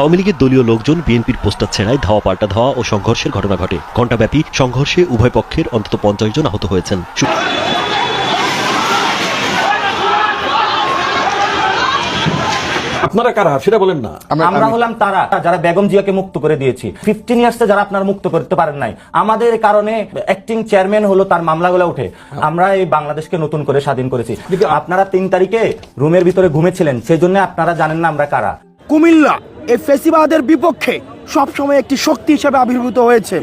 আওয়ামী লীগের দলীয় লোকজন বিএনপির পোস্টার ছেড়ায় ধাওয়া পাল্টা ধাওয়া ও সংঘর্ষের ঘটনা ঘটে। ঘণ্টাব্যাপী সংঘর্ষে উভয় পক্ষের অন্তত পঞ্চাশ জন আহত হয়েছেন। আপনারা কারা? সেটা বলেন না। আমরা হলাম তারা যারা বেগম জিয়াকে মুক্ত করে দিয়েছি। ফিফটিন ইয়ার্সে যারা আপনারা মুক্ত করতে পারেন নাই। আমাদের কারণে অ্যাক্টিং চেয়ারম্যান হলো তার মামলাগুলো উঠে। আমরা এই বাংলাদেশকে নতুন করে স্বাধীন করেছি। আপনারা তিন তারিখে রুমের ভিতরে ঘুমেছিলেন সেই জন্য আপনারা জানেন না আমরা কারা। কুমিল্লা। এই ফেসিবাদের বিপক্ষে সবসময় একটি শক্তি হিসেবে আবির্ভূত হয়েছে।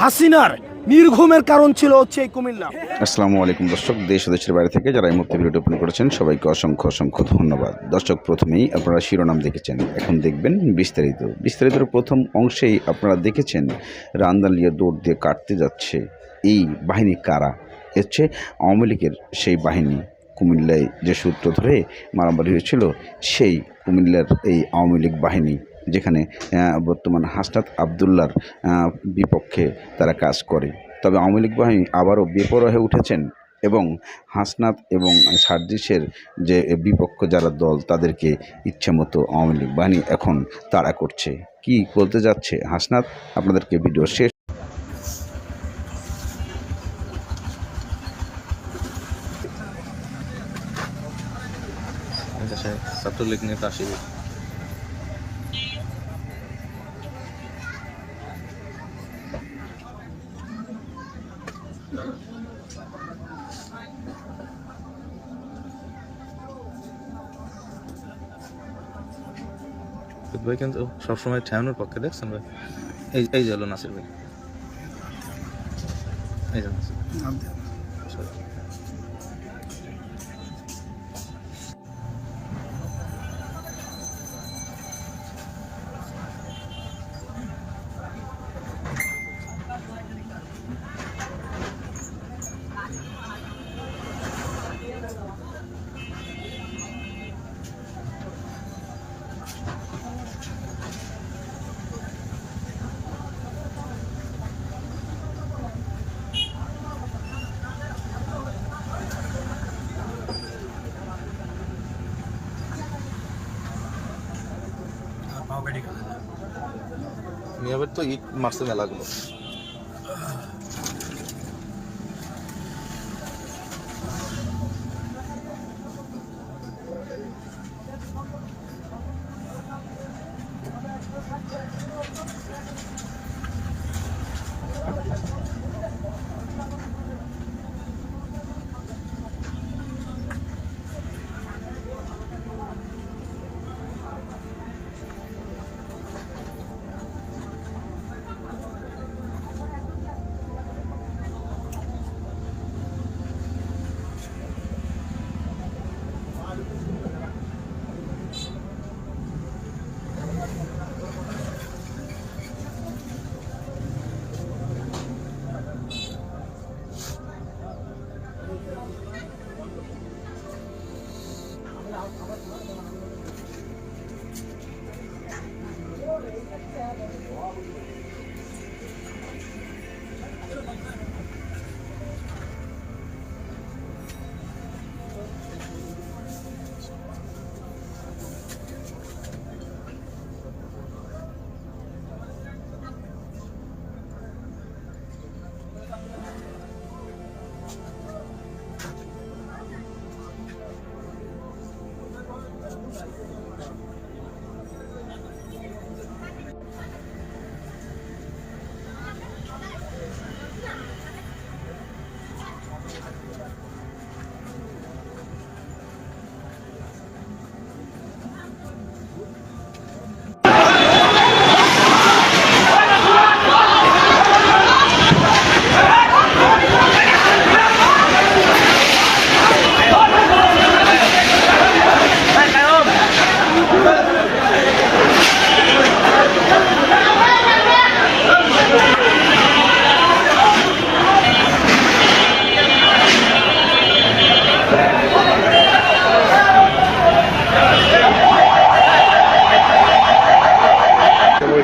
হাসিনার নির্ঘুমের কারণ ছিল হচ্ছে এই কুমিল্লা। আসসালামু আলাইকুম, দর্শক, দেশ দেশের বাইরে থেকে যারা এই মুহূর্তে ভিডিওটি ওপেন করেছেন, সবাইকে অসংখ্য অসংখ্য ধন্যবাদ। দর্শক, প্রথমেই আপনারা শিরোনাম দেখেছেন, এখন দেখবেন বিস্তারিত। বিস্তারিতর প্রথম অংশেই আপনারা দেখেছেন রান্দালিয়া দৌড় দিয়ে কাটতে যাচ্ছে এই বাহিনী কারা? হচ্ছে আওয়ামী লীগের সেই বাহিনী কুমিল্লায় যে সূত্র ধরে মারামারি হয়েছিল, সেই কুমিল্লার এই আওয়ামী লীগ বাহিনী, যেখানে বর্তমান হাসনাত আবদুল্লার বিপক্ষে তারা কাজ করে। তবে আওয়ামী লীগ বাহিনী আবারও বেপরোয়া হয়ে উঠেছেন এবং হাসনাত এবং সার্জিসের যে বিপক্ষ যারা দল, তাদেরকে ইচ্ছে মতো আওয়ামী লীগ বাহিনী এখন তাড়া করছে। কি বলতে যাচ্ছে হাসনাত? আপনাদেরকে ভিডিও শেষ দেশে ছাত্রলীগ নেতা শিবির ভাই কিন্তু সবসময় ঠেয়ানোর পক্ষে, দেখছেন ভাই? এই এই যে নাসির ভাই। এই যে নাসির। মিয়াবের তো ইট মারছে মেলাগুলো।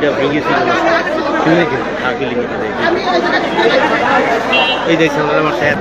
ওইটা ভেঙেছিল ভেঙেছে আগে লিখে এই দেখছেন আমার স্যার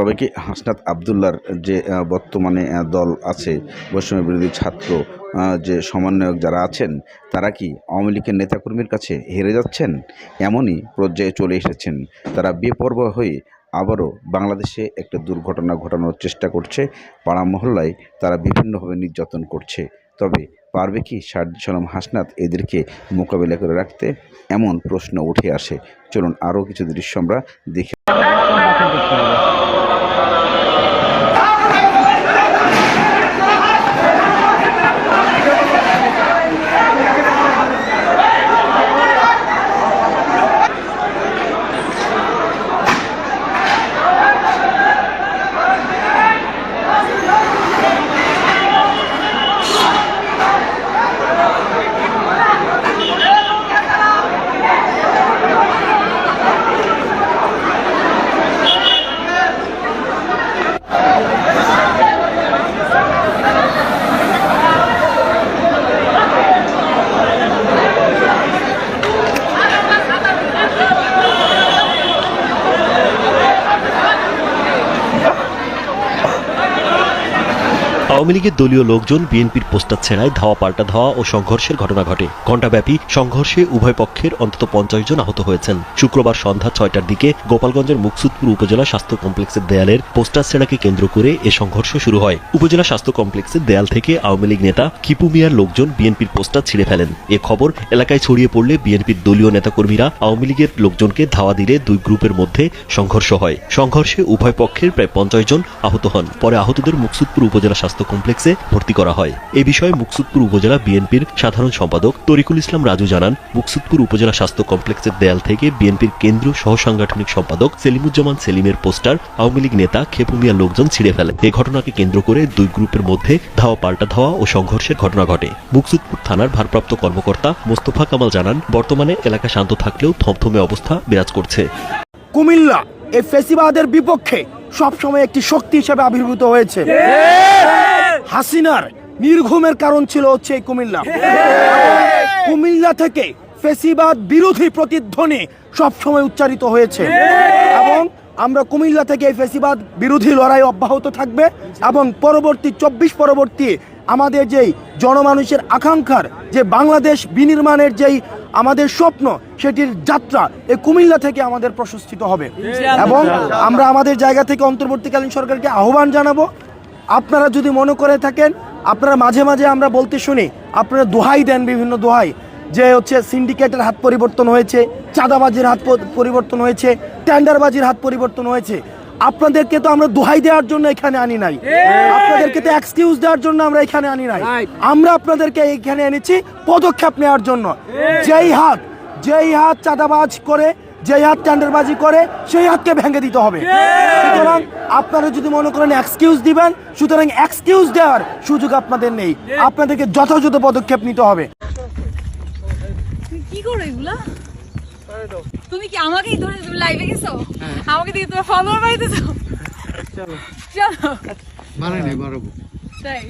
সবাইকে হাসনাত আবদুল্লার যে বর্তমানে দল আছে, বৈষম্য বিরোধী ছাত্র যে সমন্বয়ক যারা আছেন, তারা কি আওয়ামী লীগের নেতাকর্মীর কাছে হেরে যাচ্ছেন? এমনই পর্যায়ে চলে এসেছেন। তারা বেপরোয়া হয়ে আবারও বাংলাদেশে একটা দুর্ঘটনা ঘটানোর চেষ্টা করছে। পাড়া মহল্লায় তারা বিভিন্নভাবে নির্যাতন করছে। তবে পারবে কি শারদুল সালাম হাসনাত এদেরকে মোকাবিলা করে রাখতে? এমন প্রশ্ন উঠে আসে। চলুন আরও কিছু দৃশ্য আমরা দেখে আওয়ামী লীগের দলীয় লোকজন বিএনপির পোস্টার ছেড়ায় ধাওয়া পাল্টা ধাওয়া ও সংঘর্ষের ঘটনা ঘটে। ঘণ্টাব্যাপী সংঘর্ষে উভয় পক্ষের অন্তত পঞ্চাশ জন আহত হয়েছেন। শুক্রবার সন্ধ্যা ছয়টার দিকে গোপালগঞ্জের মুকসুদপুর উপজেলা স্বাস্থ্য কমপ্লেক্সের দেয়ালের পোস্টার ছেড়াকে কেন্দ্র করে এ সংঘর্ষ শুরু হয়। উপজেলা স্বাস্থ্য কমপ্লেক্সের দেয়াল থেকে আওয়ামী লীগ নেতা কিপু মিয়ার লোকজন বিএনপির পোস্টার ছিঁড়ে ফেলেন। এ খবর এলাকায় ছড়িয়ে পড়লে বিএনপির দলীয় নেতাকর্মীরা আওয়ামী লীগের লোকজনকে ধাওয়া দিলে দুই গ্রুপের মধ্যে সংঘর্ষ হয়। সংঘর্ষে উভয় পক্ষের প্রায় পঞ্চাশ জন আহত হন। পরে আহতদের মুকসুদপুর উপজেলা স্বাস্থ্য কমপ্লেক্সে ভর্তি করা হয়। এ বিষয়ে মুকসুদপুর উপজেলা বিএনপির সাধারণ সম্পাদক তরিকুল ইসলাম রাজু জানান মুকসুদপুর উপজেলা স্বাস্থ্য কমপ্লেক্সের দেয়াল থেকে বিএনপির কেন্দ্রীয় সহ সাংগঠনিক সম্পাদক সেলিমুজ্জামান সেলিমের পোস্টার আওয়ামী লীগ নেতা খেপু মিয়ার লোকজন ছিঁড়ে ফেলে। এ ঘটনাকে কেন্দ্র করে দুই গ্রুপের মধ্যে ধাওয়া পাল্টা ধাওয়া ও সংঘর্ষের ঘটনা ঘটে। মুকসুদপুর থানার ভারপ্রাপ্ত কর্মকর্তা মোস্তফা কামাল জানান বর্তমানে এলাকা শান্ত থাকলেও থমথমে অবস্থা বিরাজ করছে। কুমিল্লা এই ফেসিবাদের বিপক্ষে সবসময় একটি শক্তি হিসেবে আবির্ভূত হয়েছে। হাসিনার নির্ঘুমের কারণ ছিল হচ্ছে এই কুমিল্লা। কুমিল্লা থেকে ফেসিবাদ বিরোধী প্রতিধ্বনি সবসময় উচ্চারিত হয়েছে। এবং আমরা কুমিল্লা থেকে এই ফেসিবাদ বিরোধী লড়াই অব্যাহত থাকবে এবং পরবর্তী চব্বিশ পরবর্তী আমাদের যেই জনমানুষের আকাঙ্ক্ষার যে বাংলাদেশ বিনির্মাণের যেই আমাদের স্বপ্ন, সেটির যাত্রা এই কুমিল্লা থেকে আমাদের প্রশস্তিত হবে। এবং আমরা আমাদের জায়গা থেকে অন্তর্বর্তীকালীন সরকারকে আহ্বান জানাব আপনারা যদি মনে করে থাকেন আপনারা মাঝে মাঝে আমরা বলতে শুনি আপনারা দোহাই দেন বিভিন্ন দোহাই যে হচ্ছে সিন্ডিকেটের হাত পরিবর্তন হয়েছে চাঁদাবাজির হাত পরিবর্তন হয়েছে টেন্ডারবাজির হাত পরিবর্তন হয়েছে। আপনাদেরকে তো আমরা দোহাই দেওয়ার জন্য এখানে আনি নাই। আপনাদেরকে তো এক্সকিউজ দেওয়ার জন্য আমরা এখানে আনি নাই। আমরা আপনাদেরকে এখানে এনেছি পদক্ষেপ নেওয়ার জন্য। যেই হাত যেই হাত চাঁদাবাজ করে যেই হাত টেন্ডারবাজি করে সেই হাতকে ভেঙে দিতে হবে। সুতরাং আপনারা যদি মনে করেন এক্সকিউজ দিবেন সুতরাং এক্সকিউজ দেওয়ার সুযোগ আপনাদের নেই। আপনাদেরকে যথাযথ পদক্ষেপ নিতে হবে। তুমি কি করো এগুলা? তুমি কি আমাকেই ধরে তুমি লাইভে গেছো? আমাকে দিয়ে তোমার ফলোয়ার বাড়িতেছো চলো। বানাই নাই বাড়াবো তাই।